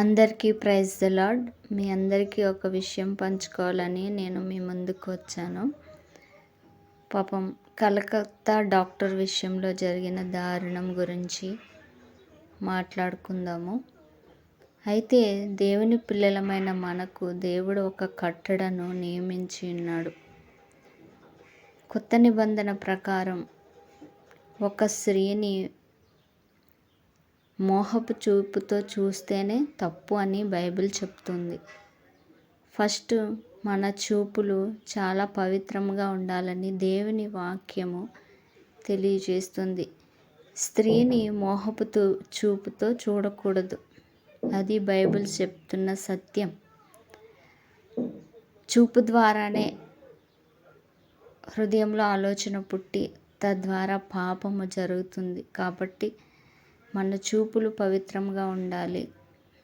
అందరికీ praise the lord మీ అందరికీ ఒక విషయం పంచుకోవాలని నేను మీ ముందుకు వచ్చాను. పాపం కలకత్తా డాక్టర్ విషయంలో జరిగిన దారుణం గురించి మాట్లాడుకుందాము. అయితే దేవుని పిల్లలమైన మనకు దేవుడు ఒక కట్టడను నియమించి ఉన్నాడు. కొత్త నిబంధన ప్రకారం ఒక స్త్రీని మోహపు చూపుతో చూస్తేనే తప్పు అని బైబిల్ చెప్తుంది. ఫస్ట్ మన చూపులు చాలా పవిత్రంగా ఉండాలని దేవుని వాక్యము తెలియజేస్తుంది. స్త్రీని మోహపు చూపుతో చూడకూడదు. అది బైబిల్ చెప్తున్న సత్యం. చూపు ద్వారానే హృదయంలో ఆలోచన పుట్టి తద్వారా పాపము జరుగుతుంది. కాబట్టి మన చూపులు పవిత్రంగా ఉండాలి.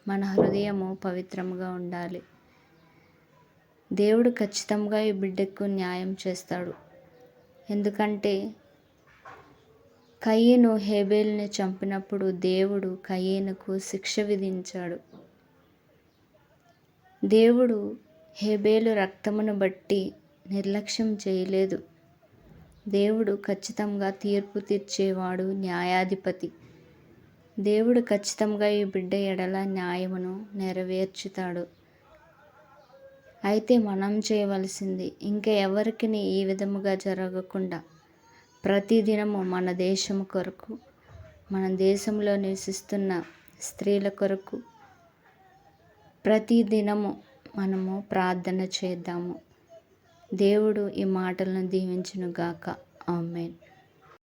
మన హృదయము పవిత్రంగా ఉండాలి. దేవుడు ఖచ్చితంగా ఈ బిడ్డకు న్యాయం చేస్తాడు. ఎందుకంటే కయ్యను హేబేల్ని చంపినప్పుడు దేవుడు కయ్యేనుకు శిక్ష విధించాడు. దేవుడు హేబేలు రక్తమును బట్టి నిర్లక్ష్యం చేయలేదు. దేవుడు ఖచ్చితంగా తీర్పు తీర్చేవాడు న్యాయాధిపతి. దేవుడు ఖచ్చితంగా ఈ బిడ్డ ఎడల న్యాయమును నెరవేర్చుతాడు. అయితే మనం చేయవలసింది ఇంకా ఎవరికి ఈ విధముగా జరగకుండా ప్రతిదినము మన దేశం కొరకు మన దేశంలో నివసిస్తున్న స్త్రీల కొరకు ప్రతిదినము మనము ప్రార్థన చేద్దాము. దేవుడు ఈ మాటలను దీవించునుగాక. ఆమెన్.